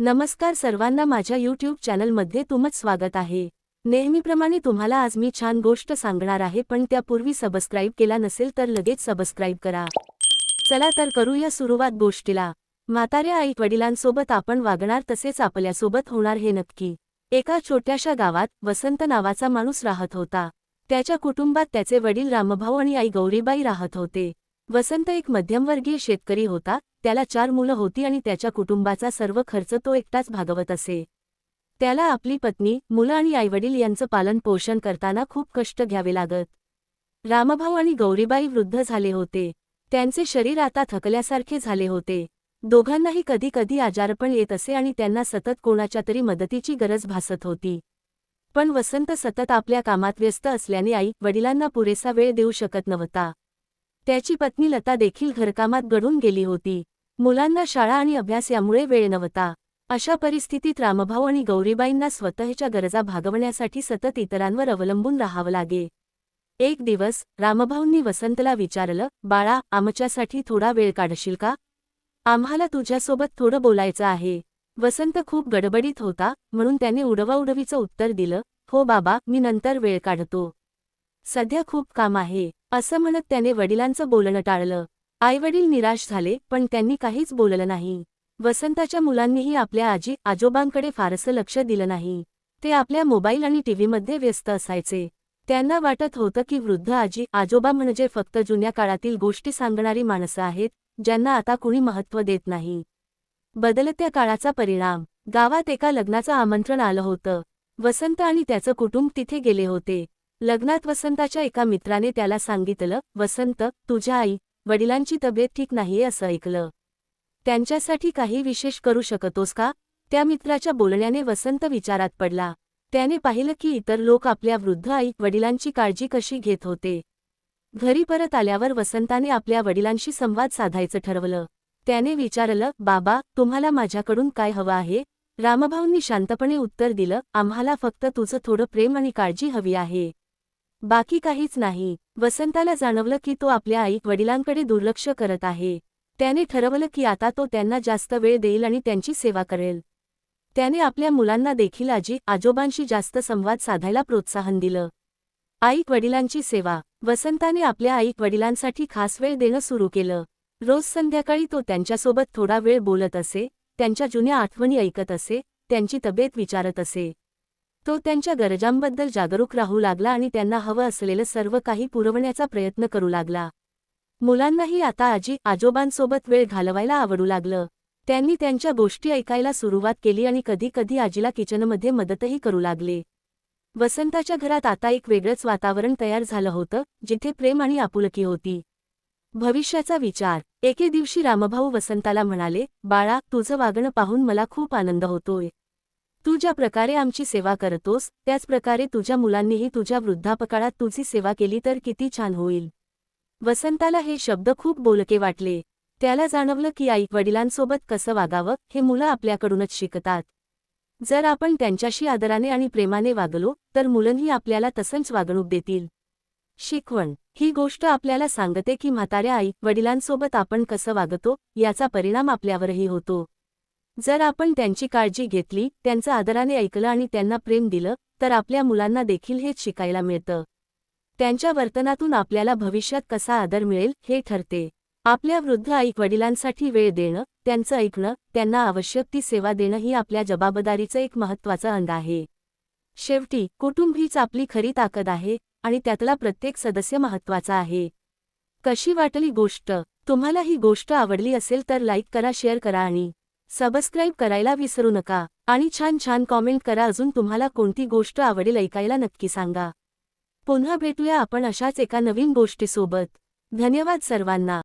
नमस्कार सर्वांना माझ्या यूट्यूब चॅनलमध्ये तुमच स्वागत आहे. नेहमीप्रमाणे तुम्हाला आज मी छान गोष्ट सांगणार आहे पण त्यापूर्वी सबस्क्राईब केला नसेल तर लगेच सबस्क्राईब करा. चला तर करूया सुरुवात गोष्टीला. म्हाताऱ्या आई वडिलांसोबत आपण वागणार तसेच आपल्यासोबत होणार हे नक्की. एका छोट्याशा गावात वसंत नावाचा माणूस राहत होता. त्याच्या कुटुंबात त्याचे वडील रामभाऊ आणि आई गौरीबाई राहत होते. वसंत एक मध्यमवर्गीय शेतकरी होता त्याला चार मुलं होती आणि त्याच्या कुटुंबाचा सर्व खर्च तो एकटाच भागवत असे. त्याला आपली पत्नी मुलं आणि आईवडील यांचं पालन पोषण करताना खूप कष्ट घ्यावे लागत. रामभाऊ आणि गौरीबाई वृद्ध झाले होते. त्यांचे शरीर आता थकल्यासारखे झाले होते. दोघांनाही कधी कधी आजारपण येत असे आणि त्यांना सतत कोणाच्या तरी मदतीची गरज भासत होती. पण वसंत सतत आपल्या कामात व्यस्त असल्याने आई वडिलांना पुरेसा वेळ देऊ शकत नव्हता. त्याची पत्नी लता देखील घरकामात गढून गेली होती. मुलांना शाळा आणि अभ्यास यामुळे वेळ नव्हता. अशा परिस्थितीत रामभाऊ आणि गौरीबाईंना स्वतःच्या गरजा भागवण्यासाठी सतत इतरांवर अवलंबून राहावं लागे. एक दिवस रामभाऊंनी वसंतला विचारलं बाळा आमच्यासाठी थोडा वेळ काढशील का? आम्हाला तुझ्यासोबत थोडं बोलायचं आहे. वसंत खूप गडबडीत होता म्हणून त्याने उडवाउडवीचं उत्तर दिलं हो बाबा मी नंतर वेळ काढतो. सध्या खूप काम आहे. असं म्हणत त्याने वडिलांचं बोलणं टाळलं. आईवडील निराश झाले पण त्यांनी काहीच बोललं नाही. वसंताच्या मुलांनीही आपल्या आजी आजोबांकडे फारसं लक्ष दिलं नाही. ते आपल्या मोबाईल आणि टीव्हीमध्ये व्यस्त असायचे. त्यांना वाटत होतं की वृद्ध आजी आजोबा म्हणजे फक्त जुन्या काळातील गोष्टी सांगणारी माणसं आहेत ज्यांना आता कुणी महत्त्व देत नाही. बदलत्या काळाचा परिणाम. गावात एका लग्नाचं आमंत्रण आलं होतं. वसंत आणि त्याचं कुटुंब तिथे गेले होते. लग्नात वसंताच्या एका मित्राने त्याला सांगितलं वसंत तुझ्या आई वडिलांची तब्येत ठीक नाहीये असं ऐकलं. त्यांच्यासाठी काही विशेष करू शकतोस का? त्या मित्राच्या बोलण्याने वसंत विचारात पडला. त्याने पाहिलं की इतर लोक आपल्या वृद्ध आई वडिलांची काळजी कशी घेत होते. घरी परत आल्यावर वसंताने आपल्या वडिलांशी संवाद साधायचं ठरवलं. त्याने विचारलं बाबा तुम्हाला माझ्याकडून काय हवं आहे? रामभाऊंनी शांतपणे उत्तर दिलं आम्हाला फक्त तुझं थोडं प्रेम आणि काळजी हवी आहे. बाकी काहीच नाही. वसंताला जाणवलं की तो आपल्या आई वडिलांकडे दुर्लक्ष करत आहे. त्याने ठरवलं की आता तो त्यांना जास्त वेळ देईल आणि त्यांची सेवा करेल. त्याने आपल्या मुलांना देखील आजी आजोबांशी जास्त संवाद साधायला प्रोत्साहन दिलं. आई वडिलांची सेवा. वसंताने आपल्या आई वडिलांसाठी खास वेळ देणं सुरू केलं. रोज संध्याकाळी तो त्यांच्यासोबत थोडा वेळ बोलत असे त्यांच्या जुन्या आठवणी ऐकत असे त्यांची तब्येत विचारत असे. तो त्यांच्या गरजांबद्दल जागरूक राहू लागला आणि त्यांना हवं असलेलं सर्व काही पुरवण्याचा प्रयत्न करू लागला. मुलांनाही आता आजी आजोबांसोबत वेळ घालवायला आवडू लागलं. त्यांनी त्यांच्या गोष्टी ऐकायला सुरुवात केली आणि कधी कधी आजीला किचनमध्ये मदतही करू लागले. वसंताच्या घरात आता एक वेगळंच वातावरण तयार झालं होतं जिथे प्रेम आणि आपुलकी होती. भविष्याचा विचार. एके दिवशी रामभाऊ वसंताला म्हणाले बाळा तुझं वागणं पाहून मला खूप आनंद होतोय. तू ज्या प्रकारे आमची सेवा करतोस त्याच प्रकारे तुझ्या मुलांनीही तुझ्या वृद्धापकाळात तुझी सेवा केली तर किती छान होईल. वसंताला हे शब्द खूप बोलके वाटले. त्याला जाणवलं की आई वडिलांसोबत कसं वागावं हे मुलं आपल्याकडूनच शिकतात. जर आपण त्यांच्याशी आदराने आणि प्रेमाने वागलो तर मुलंही आपल्याला तसंच वागणूक देतील. शिकवण. ही गोष्ट आपल्याला सांगते की म्हाताऱ्या आई वडिलांसोबत आपण कसं वागतो याचा परिणाम आपल्यावरही होतो. जर आपण त्यांची काळजी घेतली त्यांचं आदराने ऐकलं आणि त्यांना प्रेम दिलं तर आपल्या मुलांना देखील हेच शिकायला मिळतं. त्यांच्या वर्तनातून आपल्याला भविष्यात कसा आदर मिळेल हे ठरते. आपल्या वृद्ध आई वडिलांसाठी वेळ देणं त्यांचं ऐकणं त्यांना आवश्यक ती सेवा देणं ही आपल्या जबाबदारीचं एक महत्त्वाचं अंग आहे. शेवटी कुटुंब हीच आपली खरी ताकद आहे आणि त्यातला प्रत्येक सदस्य महत्त्वाचा आहे. कशी वाटली गोष्ट? तुम्हाला ही गोष्ट आवडली असेल तर लाईक करा शेअर करा आणि सबस्क्राईब करायला विसरू नका आणि छान छान कॉमेंट करा. अजून तुम्हाला कोणती गोष्ट आवडेल ऐकायला नक्की सांगा. पुन्हा भेटूया आपण अशाच एका नवीन गोष्टीसोबत. धन्यवाद सर्वांना.